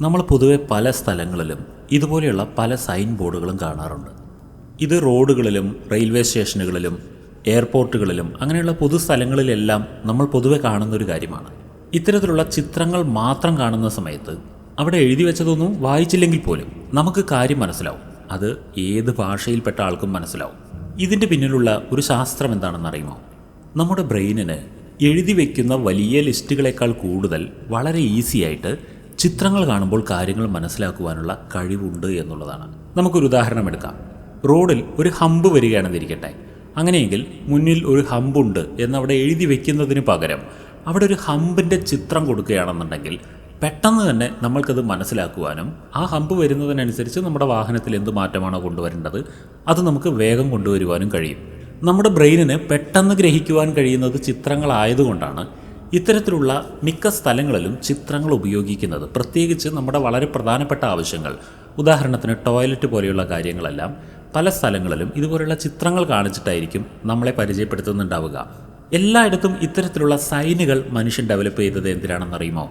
നമ്മൾ പൊതുവെ പല സ്ഥലങ്ങളിലും ഇതുപോലെയുള്ള പല സൈൻ ബോർഡുകളും കാണാറുണ്ട്. ഇത് റോഡുകളിലും റെയിൽവേ സ്റ്റേഷനുകളിലും എയർപോർട്ടുകളിലും അങ്ങനെയുള്ള പൊതുസ്ഥലങ്ങളിലെല്ലാം നമ്മൾ പൊതുവെ കാണുന്ന ഒരു കാര്യമാണ്. ഇത്തരത്തിലുള്ള ചിത്രങ്ങൾ മാത്രം കാണുന്ന സമയത്ത് അവിടെ എഴുതി വെച്ചതൊന്നും വായിച്ചില്ലെങ്കിൽ പോലും നമുക്ക് കാര്യം മനസ്സിലാവും. അത് ഏത് ഭാഷയിൽപ്പെട്ട ആൾക്കും മനസ്സിലാവും. ഇതിന്റെ പിന്നിലുള്ള ഒരു ശാസ്ത്രം എന്താണെന്ന് അറിയുമോ? നമ്മുടെ ബ്രെയിനിന് എഴുതി വയ്ക്കുന്ന വലിയ ലിസ്റ്റുകളേക്കാൾ കൂടുതൽ വളരെ ഈസി ആയിട്ട് ചിത്രങ്ങൾ കാണുമ്പോൾ കാര്യങ്ങൾ മനസ്സിലാക്കുവാനുള്ള കഴിവുണ്ട് എന്നുള്ളതാണ്. നമുക്കൊരു ഉദാഹരണം എടുക്കാം. റോഡിൽ ഒരു ഹമ്പ് വരികയാണെന്നിരിക്കട്ടെ. അങ്ങനെയെങ്കിൽ മുന്നിൽ ഒരു ഹമ്പുണ്ട് എന്നവിടെ എഴുതി വെക്കുന്നതിന് പകരം അവിടെ ഒരു ഹമ്പിന്റെ ചിത്രം കൊടുക്കുകയാണെന്നുണ്ടെങ്കിൽ പെട്ടെന്ന് തന്നെ നമ്മൾക്കത് മനസ്സിലാക്കുവാനും ആ ഹമ്പ് വരുന്നതിനനുസരിച്ച് നമ്മുടെ വാഹനത്തിൽ എന്ത് മാറ്റമാണോ കൊണ്ടുവരേണ്ടത് അത് നമുക്ക് വേഗം കൊണ്ടുവരുവാനും കഴിയും. നമ്മുടെ ബ്രെയിനിന് പെട്ടെന്ന് ഗ്രഹിക്കുവാൻ കഴിയുന്നത് ചിത്രങ്ങളായതുകൊണ്ടാണ് ഇത്തരത്തിലുള്ള മിക്ക സ്ഥലങ്ങളിലും ചിത്രങ്ങൾ ഉപയോഗിക്കുന്നത് പ്രത്യേകിച്ച് നമ്മുടെ വളരെ പ്രധാനപ്പെട്ട ആവശ്യങ്ങൾ. ഉദാഹരണത്തിന് ടോയ്ലറ്റ് പോലെയുള്ള കാര്യങ്ങളെല്ലാം പല സ്ഥലങ്ങളിലും ഇതുപോലെയുള്ള ചിത്രങ്ങൾ കാണിച്ചിട്ടായിരിക്കും നമ്മളെ പരിചയപ്പെടുത്തുന്നുണ്ടാവുക. എല്ലായിടത്തും ഇത്തരത്തിലുള്ള സൈനുകൾ മനുഷ്യൻ ഡെവലപ്പ് ചെയ്തത് എന്തിനാണെന്നറിയുമോ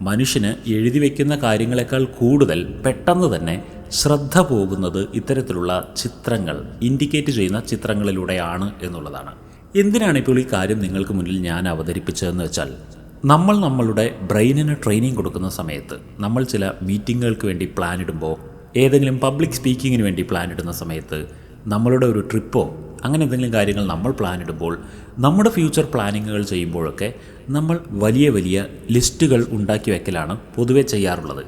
മനുഷ്യന് എഴുതി വയ്ക്കുന്ന കാര്യങ്ങളെക്കാൾ കൂടുതൽ പെട്ടെന്ന് തന്നെ ശ്രദ്ധ പോകുന്നത് ഇത്തരത്തിലുള്ള ചിത്രങ്ങൾ ഇൻഡിക്കേറ്റ് ചെയ്യുന്ന ചിത്രങ്ങളിലൂടെയാണ് എന്നുള്ളതാണ്. എന്തിനാണ് ഇപ്പോൾ ഈ കാര്യം നിങ്ങൾക്ക് മുന്നിൽ ഞാൻ അവതരിപ്പിച്ചതെന്ന് വെച്ചാൽ നമ്മൾ നമ്മളുടെ ബ്രെയിനിന് ട്രെയിനിങ് കൊടുക്കുന്ന സമയത്ത് നമ്മൾ ചില മീറ്റിങ്ങുകൾക്ക് വേണ്ടി പ്ലാൻ ഇടുമ്പോൾ ഏതെങ്കിലും പബ്ലിക് സ്പീക്കിങ്ങിന് വേണ്ടി പ്ലാൻ ഇടുന്ന സമയത്ത് നമ്മളുടെ ഒരു ട്രിപ്പോ അങ്ങനെ എന്തെങ്കിലും കാര്യങ്ങൾ നമ്മൾ പ്ലാൻ ഇടുമ്പോൾ നമ്മുടെ ഫ്യൂച്ചർ പ്ലാനിങ്ങുകൾ ചെയ്യുമ്പോഴൊക്കെ നമ്മൾ വലിയ വലിയ ലിസ്റ്റുകൾ ഉണ്ടാക്കി വെക്കലാണ് പൊതുവെ ചെയ്യാറുള്ളത്.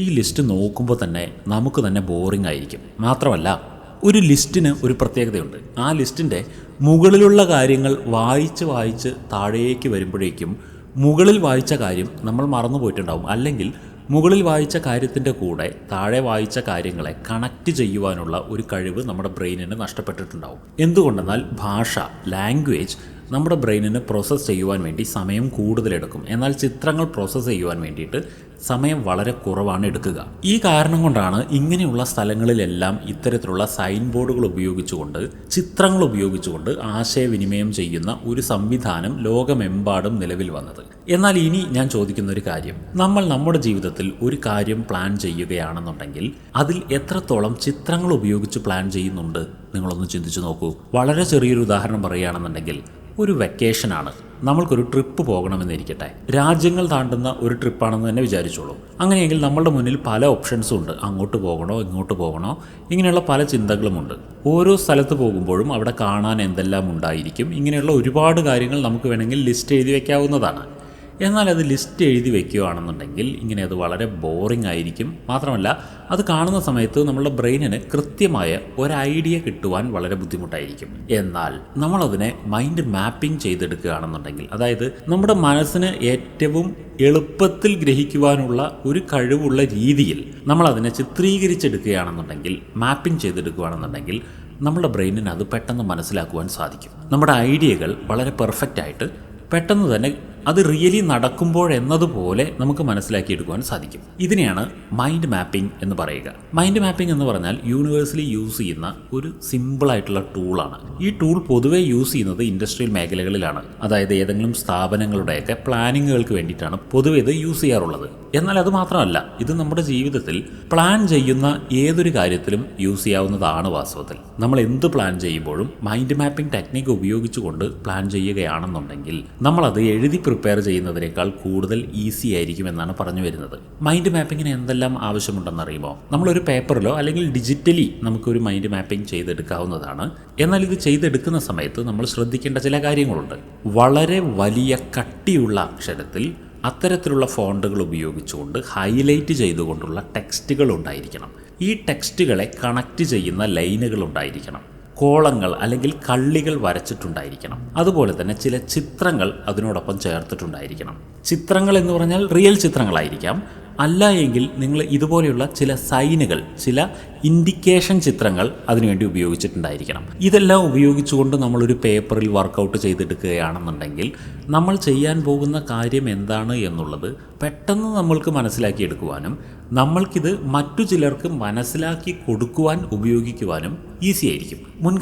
ഈ ലിസ്റ്റ് നോക്കുമ്പോൾ തന്നെ നമുക്ക് തന്നെ ബോറിംഗ് ആയിരിക്കും. മാത്രമല്ല ഒരു ലിസ്റ്റിന് ഒരു പ്രത്യേകതയുണ്ട്. ആ ലിസ്റ്റിന്റെ മുകളിലുള്ള കാര്യങ്ങൾ വായിച്ച് വായിച്ച് താഴേക്ക് വരുമ്പോഴേക്കും മുകളിൽ വായിച്ച കാര്യം നമ്മൾ മറന്നു പോയിട്ടുണ്ടാവും. അല്ലെങ്കിൽ മുകളിൽ വായിച്ച കാര്യത്തിന്റെ കൂടെ താഴെ വായിച്ച കാര്യങ്ങളെ കണക്റ്റ് ചെയ്യുവാനുള്ള ഒരു കഴിവ് നമ്മുടെ ബ്രെയിനിന് നഷ്ടപ്പെട്ടിട്ടുണ്ടാവും. എന്തുകൊണ്ടെന്നാൽ ഭാഷ ലാംഗ്വേജ് നമ്മുടെ ബ്രെയിനിന് പ്രോസസ്സ് ചെയ്യുവാൻ വേണ്ടി സമയം കൂടുതലെടുക്കും. എന്നാൽ ചിത്രങ്ങൾ പ്രോസസ്സ് ചെയ്യുവാൻ വേണ്ടിയിട്ട് സമയം വളരെ കുറവാണ് എടുക്കുക. ഈ കാരണം കൊണ്ടാണ് ഇങ്ങനെയുള്ള സ്ഥലങ്ങളിലെല്ലാം ഇത്തരത്തിലുള്ള സൈൻ ബോർഡുകൾ ഉപയോഗിച്ചുകൊണ്ട് ചിത്രങ്ങൾ ഉപയോഗിച്ചുകൊണ്ട് ആശയവിനിമയം ചെയ്യുന്ന ഒരു സംവിധാനം ലോകമെമ്പാടും നിലവിൽ വന്നത്. എന്നാൽ ഇനി ഞാൻ ചോദിക്കുന്ന ഒരു കാര്യം. നമ്മൾ നമ്മുടെ ജീവിതത്തിൽ ഒരു കാര്യം പ്ലാൻ ചെയ്യുകയാണെന്നുണ്ടെങ്കിൽ അതിൽ എത്രത്തോളം ചിത്രങ്ങൾ ഉപയോഗിച്ച് പ്ലാൻ ചെയ്യുന്നുണ്ട് നിങ്ങളൊന്ന് ചിന്തിച്ചു നോക്കൂ. വളരെ ചെറിയൊരു ഉദാഹരണം പറയുകയാണെന്നുണ്ടെങ്കിൽ ഒരു വെക്കേഷനാണ് നമ്മൾക്കൊരു ട്രിപ്പ് പോകണമെന്നിരിക്കട്ടെ. രാജ്യങ്ങൾ താണ്ടുന്ന ഒരു ട്രിപ്പാണെന്ന് തന്നെ വിചാരിച്ചോളൂ. അങ്ങനെയെങ്കിൽ നമ്മളുടെ മുന്നിൽ പല ഓപ്ഷൻസും ഉണ്ട്. അങ്ങോട്ട് പോകണോ ഇങ്ങോട്ട് പോകണോ ഇങ്ങനെയുള്ള പല ചിന്തകളുമുണ്ട്. ഓരോ സ്ഥലത്ത് പോകുമ്പോഴും അവിടെ കാണാൻ എന്തെല്ലാം ഉണ്ടായിരിക്കും ഇങ്ങനെയുള്ള ഒരുപാട് കാര്യങ്ങൾ നമുക്ക് വേണമെങ്കിൽ ലിസ്റ്റ് എഴുതി വയ്ക്കാവുന്നതാണ് എന്നാൽ അത് ലിസ്റ്റ് എഴുതി വെക്കുകയാണെന്നുണ്ടെങ്കിൽ ഇങ്ങനെ അത് വളരെ ബോറിംഗ് ആയിരിക്കും. മാത്രമല്ല അത് കാണുന്ന സമയത്ത് നമ്മളുടെ ബ്രെയിനിന് കൃത്യമായ ഒരു ഐഡിയ കിട്ടുവാൻ വളരെ ബുദ്ധിമുട്ടായിരിക്കും. എന്നാൽ നമ്മളതിനെ മൈൻഡ് മാപ്പിംഗ് ചെയ്തെടുക്കുകയാണെന്നുണ്ടെങ്കിൽ അതായത് നമ്മുടെ മനസ്സിന് ഏറ്റവും എളുപ്പത്തിൽ ഗ്രഹിക്കുവാനുള്ള ഒരു കഴിവുള്ള രീതിയിൽ നമ്മളതിനെ ചിത്രീകരിച്ചെടുക്കുകയാണെന്നുണ്ടെങ്കിൽ മാപ്പിംഗ് ചെയ്തെടുക്കുകയാണെന്നുണ്ടെങ്കിൽ നമ്മുടെ ബ്രെയിനിന് അത് പെട്ടെന്ന് മനസ്സിലാക്കുവാൻ സാധിക്കും. നമ്മുടെ ഐഡിയകൾ വളരെ പെർഫെക്റ്റ് ആയിട്ട് പെട്ടെന്ന് തന്നെ അത് റിയലി നടക്കുമ്പോഴെന്നതുപോലെ നമുക്ക് മനസ്സിലാക്കിയെടുക്കുവാൻ സാധിക്കും. ഇതിനെയാണ് മൈൻഡ് മാപ്പിംഗ് എന്ന് പറയുക. മൈൻഡ് മാപ്പിംഗ് എന്ന് പറഞ്ഞാൽ യൂണിവേഴ്സലി യൂസ് ചെയ്യുന്ന ഒരു സിമ്പിളായിട്ടുള്ള ടൂളാണ് ഈ ടൂൾ പൊതുവെ യൂസ് ചെയ്യുന്നത് ഇൻഡസ്ട്രിയൽ മേഖലകളിലാണ്. അതായത് ഏതെങ്കിലും സ്ഥാപനങ്ങളുടെയൊക്കെ പ്ലാനിങ്ങുകൾക്ക് വേണ്ടിയിട്ടാണ് പൊതുവെ ഇത് യൂസ് ചെയ്യാറുള്ളത്. എന്നാൽ അത് മാത്രമല്ല ഇത് നമ്മുടെ ജീവിതത്തിൽ പ്ലാൻ ചെയ്യുന്ന ഏതൊരു കാര്യത്തിലും യൂസ് ചെയ്യാവുന്നതാണ് വാസ്തവത്തിൽ. നമ്മൾ എന്ത് പ്ലാൻ ചെയ്യുമ്പോഴും മൈൻഡ് മാപ്പിംഗ് ടെക്നിക്ക് ഉപയോഗിച്ചുകൊണ്ട് പ്ലാൻ ചെയ്യുകയാണെന്നുണ്ടെങ്കിൽ അത് എഴുതി പ്രിപ്പയർ ചെയ്യുന്നതിനേക്കാൾ കൂടുതൽ ഈസി ആയിരിക്കും എന്നാണ് പറഞ്ഞു വരുന്നത്. മൈൻഡ് മാപ്പിങ്ങിന് എന്തെല്ലാം ആവശ്യമുണ്ടെന്നറിയുമോ നമ്മളൊരു പേപ്പറിലോ അല്ലെങ്കിൽ ഡിജിറ്റലി നമുക്കൊരു മൈൻഡ് മാപ്പിംഗ് ചെയ്തെടുക്കാവുന്നതാണ്. എന്നാൽ ഇത് ചെയ്തെടുക്കുന്ന സമയത്ത് നമ്മൾ ശ്രദ്ധിക്കേണ്ട ചില കാര്യങ്ങളുണ്ട്. വളരെ വലിയ കട്ടിയുള്ള അക്ഷരത്തിൽ അത്തരത്തിലുള്ള ഫോണ്ടുകൾ ഉപയോഗിച്ചുകൊണ്ട് ഹൈലൈറ്റ് ചെയ്തുകൊണ്ടുള്ള ടെക്സ്റ്റുകൾ ഉണ്ടായിരിക്കണം. ഈ ടെക്സ്റ്റുകളെ കണക്റ്റ് ചെയ്യുന്ന ലൈനുകൾ ഉണ്ടായിരിക്കണം. കോളങ്ങൾ അല്ലെങ്കിൽ കള്ളികൾ വരച്ചിട്ടുണ്ടായിരിക്കണം. അതുപോലെ തന്നെ ചില ചിത്രങ്ങൾ അതിനോടൊപ്പം ചേർത്തിട്ടുണ്ടായിരിക്കണം. ചിത്രങ്ങൾ എന്ന് പറഞ്ഞാൽ റിയൽ ചിത്രങ്ങളായിരിക്കാം. അല്ല എങ്കിൽ നിങ്ങൾ ഇതുപോലെയുള്ള ചില സൈനുകൾ ചില ഇൻഡിക്കേഷൻ ചിത്രങ്ങൾ അതിനുവേണ്ടി ഉപയോഗിച്ചിട്ടുണ്ടായിരിക്കണം. ഇതെല്ലാം ഉപയോഗിച്ചുകൊണ്ട് നമ്മളൊരു പേപ്പറിൽ വർക്കൗട്ട് ചെയ്തെടുക്കുകയാണെന്നുണ്ടെങ്കിൽ നമ്മൾ ചെയ്യാൻ പോകുന്ന കാര്യം എന്താണ് എന്നുള്ളത് പെട്ടെന്ന് നമ്മൾക്ക് മനസ്സിലാക്കിയെടുക്കുവാനും നമ്മൾക്കിത് മറ്റു ചിലർക്ക് മനസ്സിലാക്കി കൊടുക്കുവാൻ ഉപയോഗിക്കുവാനും ഈസി ആയിരിക്കും. മുൻ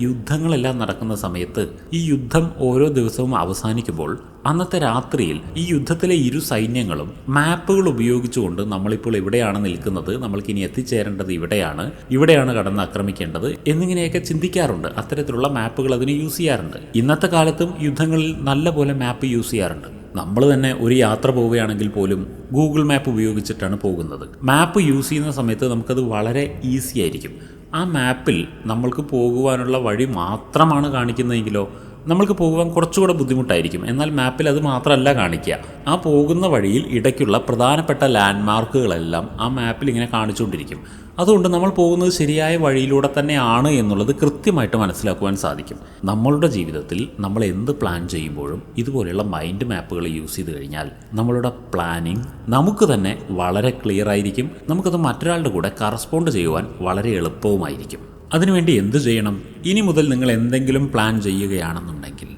യുദ്ധങ്ങളെല്ലാം നടക്കുന്ന സമയത്ത് ഈ യുദ്ധം ഓരോ ദിവസവും അവസാനിക്കുമ്പോൾ അന്നത്തെ രാത്രിയിൽ ഈ യുദ്ധത്തിലെ ഇരു സൈന്യങ്ങളും മാപ്പുകൾ ഉപയോഗിച്ചുകൊണ്ട് നമ്മളിപ്പോൾ എവിടെയാണ് നിൽക്കുന്നത് നമ്മൾക്കിനി എത്തിച്ചേരേണ്ടത് ഇവിടെയാണ് ഇവിടെയാണ് കടന്ന് ആക്രമിക്കേണ്ടത് എന്നിങ്ങനെയൊക്കെ ചിന്തിക്കാറുണ്ട്. അത്തരത്തിലുള്ള മാപ്പുകൾ അതിന് യൂസ് ചെയ്യാറുണ്ട്. ഇന്നത്തെ കാലത്തും യുദ്ധങ്ങളിൽ നല്ലപോലെ മാപ്പ് യൂസ് ചെയ്യാറുണ്ട്. നമ്മൾ തന്നെ ഒരു യാത്ര പോവുകയാണെങ്കിൽ പോലും ഗൂഗിൾ മാപ്പ് ഉപയോഗിച്ചിട്ടാണ് പോകുന്നത്. മാപ്പ് യൂസ് ചെയ്യുന്ന സമയത്ത് നമുക്കത് വളരെ ഈസി ആയിരിക്കും. ആ മാപ്പിൽ നമ്മൾക്ക് പോകുവാനുള്ള വഴി മാത്രമാണ് കാണിക്കുന്നതെങ്കിലോ നമ്മൾക്ക് പോകുവാൻ കുറച്ചുകൂടെ ബുദ്ധിമുട്ടായിരിക്കും. എന്നാൽ മാപ്പിൽ അത് മാത്രമല്ല കാണിക്കുക. ആ പോകുന്ന വഴിയിൽ ഇടയ്ക്കുള്ള പ്രധാനപ്പെട്ട ലാൻഡ്മാർക്കുകളെല്ലാം ആ മാപ്പിൽ ഇങ്ങനെ കാണിച്ചുകൊണ്ടിരിക്കും. അതുകൊണ്ട് നമ്മൾ പോകുന്നത് ശരിയായ വഴിയിലൂടെ തന്നെയാണ് എന്നുള്ളത് കൃത്യമായിട്ട് മനസ്സിലാക്കുവാൻ സാധിക്കും. നമ്മളുടെ ജീവിതത്തിൽ നമ്മൾ എന്ത് പ്ലാൻ ചെയ്യുമ്പോഴും ഇതുപോലെയുള്ള മൈൻഡ് മാപ്പുകൾ യൂസ് ചെയ്ത് കഴിഞ്ഞാൽ നമ്മളുടെ പ്ലാനിങ് നമുക്ക് തന്നെ വളരെ ക്ലിയർ ആയിരിക്കും. നമുക്കത് മറ്റൊരാളുടെ കൂടെ കറസ്പോണ്ട് ചെയ്യുവാൻ വളരെ എളുപ്പവുമായിരിക്കും. അതിനുവേണ്ടി എന്ത് ചെയ്യണം? ഇനി മുതൽ നിങ്ങൾ എന്തെങ്കിലും പ്ലാൻ ചെയ്യുകയാണെന്നുണ്ടെങ്കിൽ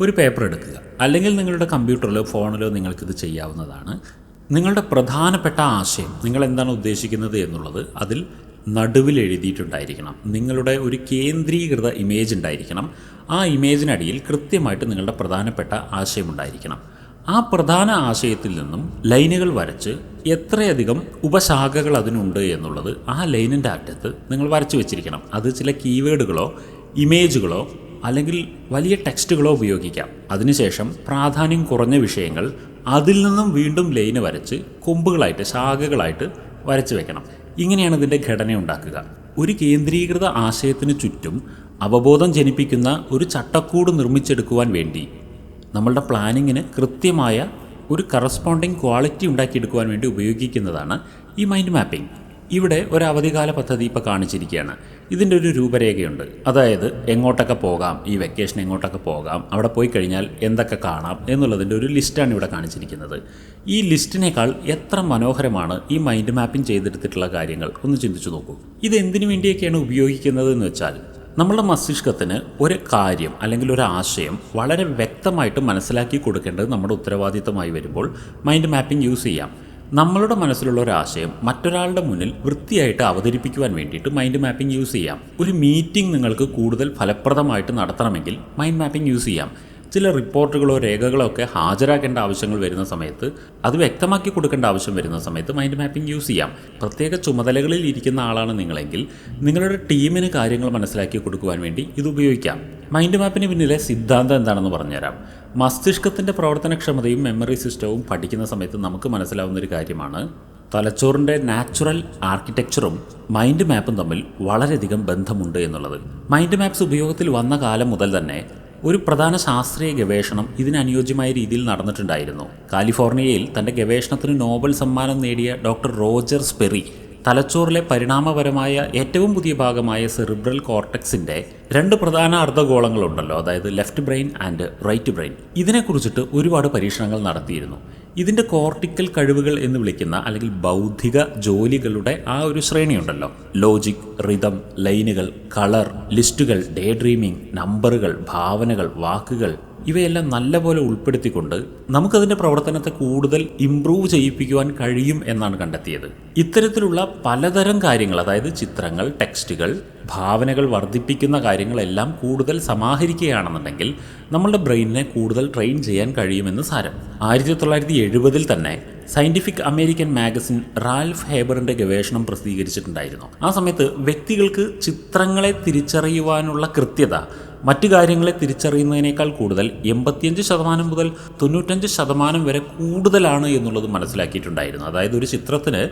ഒരു പേപ്പർ എടുക്കുക. അല്ലെങ്കിൽ നിങ്ങളുടെ കമ്പ്യൂട്ടറിലോ ഫോണിലോ നിങ്ങൾക്കിത് ചെയ്യാവുന്നതാണ്. നിങ്ങളുടെ പ്രധാനപ്പെട്ട ആശയം നിങ്ങൾ എന്താണ് ഉദ്ദേശിക്കുന്നത് എന്നുള്ളത് അതിൽ നടുവിൽ എഴുതിയിട്ടുണ്ടായിരിക്കണം. നിങ്ങളുടെ ഒരു കേന്ദ്രീകൃത ഇമേജ് ഉണ്ടായിരിക്കണം. ആ ഇമേജിനടിയിൽ കൃത്യമായിട്ട് നിങ്ങളുടെ പ്രധാനപ്പെട്ട ആശയം ഉണ്ടായിരിക്കണം. ആ പ്രധാന ആശയത്തിൽ നിന്നും ലൈനുകൾ വരച്ച് എത്രയധികം ഉപശാഖകൾ അതിനുണ്ട് എന്നുള്ളത് ആ ലൈനിന്റെ അറ്റത്ത് നിങ്ങൾ വരച്ചു വെച്ചിരിക്കണം. അത് ചില കീവേഡുകളോ ഇമേജുകളോ അല്ലെങ്കിൽ വലിയ ടെക്സ്റ്റുകളോ ഉപയോഗിക്കാം. അതിനുശേഷം പ്രാധാന്യം കുറഞ്ഞ വിഷയങ്ങൾ അതിൽ നിന്നും വീണ്ടും ലൈന് വരച്ച് കൊമ്പുകളായിട്ട് ശാഖകളായിട്ട് വരച്ച് വെക്കണം. ഇങ്ങനെയാണ് ഇതിന്റെ ഘടന ഉണ്ടാക്കുക. ഒരു കേന്ദ്രീകൃത ആശയത്തിന് ചുറ്റും അവബോധം ജനിപ്പിക്കുന്ന ഒരു ചട്ടക്കൂട് നിർമ്മിച്ചെടുക്കുവാൻ വേണ്ടി നമ്മളുടെ പ്ലാനിങ്ങിന് കൃത്യമായ ഒരു കറസ്പോണ്ടിങ് ക്വാളിറ്റി ഉണ്ടാക്കിയെടുക്കുവാൻ വേണ്ടി ഉപയോഗിക്കുന്നതാണ് ഈ മൈൻഡ് മാപ്പിംഗ് ഇവിടെ ഒരു അവധികാല പദ്ധതി ഇപ്പോൾ കാണിച്ചിരിക്കുകയാണ്. ഇതിന്റെ ഒരു രൂപരേഖയുണ്ട്. അതായത് എങ്ങോട്ടൊക്കെ പോകാം ഈ വെക്കേഷൻ എങ്ങോട്ടൊക്കെ പോകാം അവിടെ പോയി കഴിഞ്ഞാൽ എന്തൊക്കെ കാണാം എന്നുള്ളതിന്റെ ഒരു ലിസ്റ്റാണ് ഇവിടെ കാണിച്ചിരിക്കുന്നത്. ഈ ലിസ്റ്റിനേക്കാൾ എത്ര മനോഹരമാണ് ഈ മൈൻഡ് മാപ്പിംഗ് ചെയ്തെടുത്തിട്ടുള്ള കാര്യങ്ങൾ? ഒന്ന് ചിന്തിച്ചു നോക്കൂ. ഇത് എന്തിനു വേണ്ടിയൊക്കെയാണ് ഉപയോഗിക്കുന്നത് എന്ന് വെച്ചാൽ നമ്മുടെ മസ്തിഷ്കത്തിന് ഒരു കാര്യം അല്ലെങ്കിൽ ഒരു ആശയം വളരെ വ്യക്തമായിട്ട് മനസ്സിലാക്കി കൊടുക്കേണ്ടത് നമ്മുടെ ഉത്തരവാദിത്തമായി വരുമ്പോൾ മൈൻഡ് മാപ്പിംഗ് യൂസ് ചെയ്യാം. നമ്മളുടെ മനസ്സിലുള്ള ഒരു ആശയം മറ്റൊരാളുടെ മുന്നിൽ വൃത്തിയായിട്ട് അവതരിപ്പിക്കുവാൻ വേണ്ടിയിട്ട് മൈൻഡ് മാപ്പിംഗ് യൂസ് ചെയ്യാം. ഒരു മീറ്റിംഗ് നിങ്ങൾക്ക് കൂടുതൽ ഫലപ്രദമായിട്ട് നടത്തണമെങ്കിൽ മൈൻഡ് മാപ്പിംഗ് യൂസ് ചെയ്യാം. ചില റിപ്പോർട്ടുകളോ രേഖകളോ ഒക്കെ ഹാജരാക്കേണ്ട ആവശ്യങ്ങൾ വരുന്ന സമയത്ത് അത് വ്യക്തമാക്കി കൊടുക്കേണ്ട ആവശ്യം വരുന്ന സമയത്ത് മൈൻഡ് മാപ്പിംഗ് യൂസ് ചെയ്യാം. പ്രത്യേക ചുമതലകളിൽ ഇരിക്കുന്ന ആളാണ് നിങ്ങളെങ്കിൽ നിങ്ങളുടെ ടീമിന് കാര്യങ്ങൾ മനസ്സിലാക്കി കൊടുക്കുവാൻ വേണ്ടി ഇത് ഉപയോഗിക്കാം. മൈൻഡ് മാപ്പിന് പിന്നിലെ സിദ്ധാന്തം എന്താണെന്ന് പറഞ്ഞുതരാം. മസ്തിഷ്കത്തിന്റെ പ്രവർത്തനക്ഷമതയും മെമ്മറി സിസ്റ്റവും പഠിക്കുന്ന സമയത്ത് നമുക്ക് മനസ്സിലാവുന്ന ഒരു കാര്യമാണ്. തലച്ചോറിന്റെ നാച്ചുറൽ ആർക്കിടെക്ചറും മൈൻഡ് മാപ്പും തമ്മിൽ വളരെയധികം ബന്ധമുണ്ട് എന്നുള്ളത്. മൈൻഡ് മാപ്സ് ഉപയോഗത്തിൽ വന്ന കാലം മുതൽ തന്നെ ഒരു പ്രധാന ശാസ്ത്രീയ ഗവേഷണം ഇതിനനുയോജ്യമായ രീതിയിൽ നടന്നിട്ടുണ്ടായിരുന്നു. കാലിഫോർണിയയിൽ തന്റെ ഗവേഷണത്തിന് നോബൽ സമ്മാനം നേടിയ ഡോക്ടർ റോജർ സ്പെറി തലച്ചോറിലെ പരിണാമപരമായ ഏറ്റവും പുതിയ ഭാഗമായ സെറിബ്രൽ കോർട്ടക്സിന്റെ രണ്ട് പ്രധാന അർദ്ധഗോളങ്ങളുണ്ടല്ലോ അതായത് left brain and right brain. ഇതിനെക്കുറിച്ചിട്ട് ഒരുപാട് പരീക്ഷണങ്ങൾ നടത്തിയിരുന്നു. ഇതിന്റെ കോർട്ടിക്കൽ കഴിവുകൾ എന്ന് വിളിക്കുന്ന അല്ലെങ്കിൽ ബൗദ്ധിക ജോലികളുടെ ആ ഒരു ശ്രേണിയുണ്ടല്ലോ. ലോജിക് റിതം ലൈനുകൾ കളർ ലിസ്റ്റുകൾ ഡേ ഡ്രീമിംഗ് നമ്പറുകൾ ഭാവനകൾ വാക്കുകൾ ഇവയെല്ലാം നല്ലപോലെ ഉൾപ്പെടുത്തിക്കൊണ്ട് നമുക്കതിന്റെ പ്രവർത്തനത്തെ കൂടുതൽ ഇംപ്രൂവ് ചെയ്യിപ്പിക്കുവാൻ കഴിയും എന്നാണ് കണ്ടെത്തിയത്. ഇത്തരത്തിലുള്ള പലതരം കാര്യങ്ങൾ അതായത് ചിത്രങ്ങൾ ടെക്സ്റ്റുകൾ ഭാവനകൾ വർദ്ധിപ്പിക്കുന്ന കാര്യങ്ങളെല്ലാം കൂടുതൽ സമാഹരിക്കുകയാണെന്നുണ്ടെങ്കിൽ നമ്മളുടെ ബ്രെയിനിനെ കൂടുതൽ ട്രെയിൻ ചെയ്യാൻ കഴിയുമെന്ന് സാരം. ആയിരത്തി തൊള്ളായിരത്തി എഴുപതിൽ തന്നെ സയന്റിഫിക് അമേരിക്കൻ മാഗസിൻ റാൽഫ് ഹേബറിന്റെ ഗവേഷണം പ്രസിദ്ധീകരിച്ചിട്ടുണ്ടായിരുന്നു. ആ സമയത്ത് വ്യക്തികൾക്ക് ചിത്രങ്ങളെ തിരിച്ചറിയുവാനുള്ള കൃത്യത മറ്റു കാര്യങ്ങളെ തിരിച്ചറിയുന്നതിനേക്കാൾ കൂടുതൽ എൺപത്തിയഞ്ച് ശതമാനം മുതൽ തൊണ്ണൂറ്റഞ്ച് ശതമാനം വരെ കൂടുതലാണ് എന്നുള്ളത് മനസ്സിലാക്കിയിട്ടുണ്ടായിരുന്നു. അതായത് ഒരു ചിത്രത്തിന്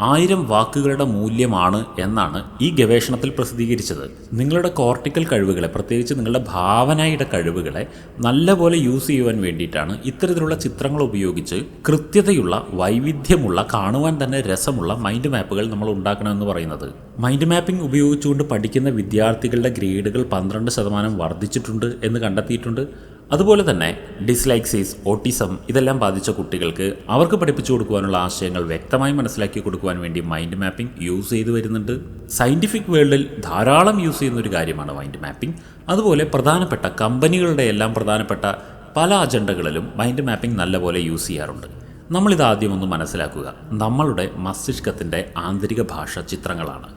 ആയിരം വാക്കുകളുടെ മൂല്യമാണ് എന്നാണ് ഈ ഗവേഷണത്തിൽ പ്രസിദ്ധീകരിച്ചത്. നിങ്ങളുടെ കോർട്ടിക്കൽ കഴിവുകളെ പ്രത്യേകിച്ച് നിങ്ങളുടെ ഭാവനയുടെ കഴിവുകളെ നല്ലപോലെ യൂസ് ചെയ്യുവാൻ വേണ്ടിയിട്ടാണ് ഇത്തരത്തിലുള്ള ചിത്രങ്ങൾ ഉപയോഗിച്ച് കൃത്യതയുള്ള വൈവിധ്യമുള്ള കാണുവാൻ തന്നെ രസമുള്ള മൈൻഡ് മാപ്പുകൾ നമ്മൾ ഉണ്ടാക്കണമെന്ന് പറയുന്നത്. മൈൻഡ് മാപ്പിംഗ് ഉപയോഗിച്ചുകൊണ്ട് പഠിക്കുന്ന വിദ്യാർത്ഥികളുടെ ഗ്രേഡുകൾ പന്ത്രണ്ട് ശതമാനം വർദ്ധിച്ചിട്ടുണ്ട് എന്ന് കണ്ടെത്തിയിട്ടുണ്ട്. അതുപോലെ തന്നെ ഡിസ്ലൈക്സീസ് ഓട്ടിസം ഇതെല്ലാം ബാധിച്ച കുട്ടികൾക്ക് അവർക്ക് പഠിപ്പിച്ചു കൊടുക്കുവാനുള്ള ആശയങ്ങൾ വ്യക്തമായി മനസ്സിലാക്കി കൊടുക്കുവാൻ വേണ്ടി മൈൻഡ് മാപ്പിംഗ് യൂസ് ചെയ്തു വരുന്നുണ്ട്. സയന്റിഫിക് വേൾഡിൽ ധാരാളം യൂസ് ചെയ്യുന്ന ഒരു കാര്യമാണ് മൈൻഡ് മാപ്പിംഗ് അതുപോലെ പ്രധാനപ്പെട്ട കമ്പനികളുടെ എല്ലാം പ്രധാനപ്പെട്ട പല അജണ്ടകളിലും മൈൻഡ് മാപ്പിംഗ് നല്ലപോലെ യൂസ് ചെയ്യാറുണ്ട്. നമ്മളിത് ആദ്യം ഒന്ന് മനസ്സിലാക്കുക. നമ്മളുടെ മസ്തിഷ്കത്തിന്റെ ആന്തരിക ഭാഷ ചിത്രങ്ങളാണ്.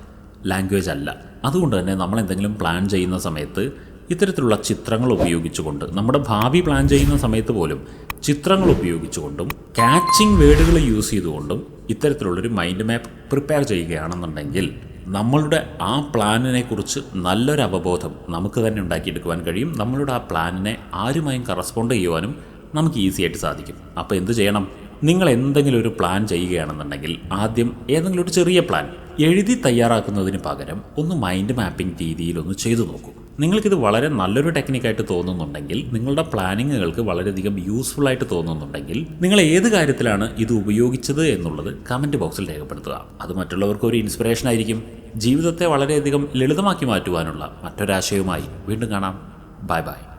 ലാംഗ്വേജ് അല്ല. അതുകൊണ്ട് തന്നെ നമ്മൾ എന്തെങ്കിലും പ്ലാൻ ചെയ്യുന്ന സമയത്ത് ഇത്തരത്തിലുള്ള ചിത്രങ്ങൾ ഉപയോഗിച്ചുകൊണ്ട് നമ്മുടെ ഭാവി പ്ലാൻ ചെയ്യുന്ന സമയത്ത് പോലും ചിത്രങ്ങൾ ഉപയോഗിച്ചുകൊണ്ടും കാച്ചിങ് വേർഡുകൾ യൂസ് ചെയ്തുകൊണ്ടും ഇത്തരത്തിലുള്ളൊരു മൈൻഡ് മാപ്പ് പ്രിപ്പയർ ചെയ്യുകയാണെന്നുണ്ടെങ്കിൽ നമ്മളുടെ ആ പ്ലാനിനെ കുറിച്ച് നല്ലൊരു അവബോധം നമുക്ക് തന്നെ ഉണ്ടാക്കിയെടുക്കുവാൻ കഴിയും. നമ്മളുടെ ആ പ്ലാനിനെ ആരുമായും കറസ്പോണ്ട് ചെയ്യുവാനും നമുക്ക് ഈസി ആയിട്ട് സാധിക്കും. അപ്പോൾ എന്ത് ചെയ്യണം? നിങ്ങൾ എന്തെങ്കിലും ഒരു പ്ലാൻ ചെയ്യുകയാണെന്നുണ്ടെങ്കിൽ ആദ്യം ഏതെങ്കിലും ഒരു ചെറിയ പ്ലാൻ എഴുതി തയ്യാറാക്കുന്നതിന് പകരം ഒന്ന് മൈൻഡ് മാപ്പിംഗ് രീതിയിൽ ഒന്ന് ചെയ്തു നോക്കൂ. നിങ്ങൾക്കിത് വളരെ നല്ലൊരു ടെക്നിക്കായിട്ട് തോന്നുന്നുണ്ടെങ്കിൽ നിങ്ങളുടെ പ്ലാനിങ്ങുകൾക്ക് വളരെയധികം യൂസ്ഫുൾ ആയിട്ട് തോന്നുന്നുണ്ടെങ്കിൽ നിങ്ങൾ ഏത് കാര്യത്തിലാണ് ഇത് ഉപയോഗിച്ചത് എന്നുള്ളത് കമന്റ് ബോക്സിൽ രേഖപ്പെടുത്തുക. അത് മറ്റുള്ളവർക്ക് ഒരു ഇൻസ്പിറേഷൻ ആയിരിക്കും. ജീവിതത്തെ വളരെയധികം ലളിതമാക്കി മാറ്റുവാനുള്ള മറ്റൊരാശയവുമായി വീണ്ടും കാണാം. Bye bye.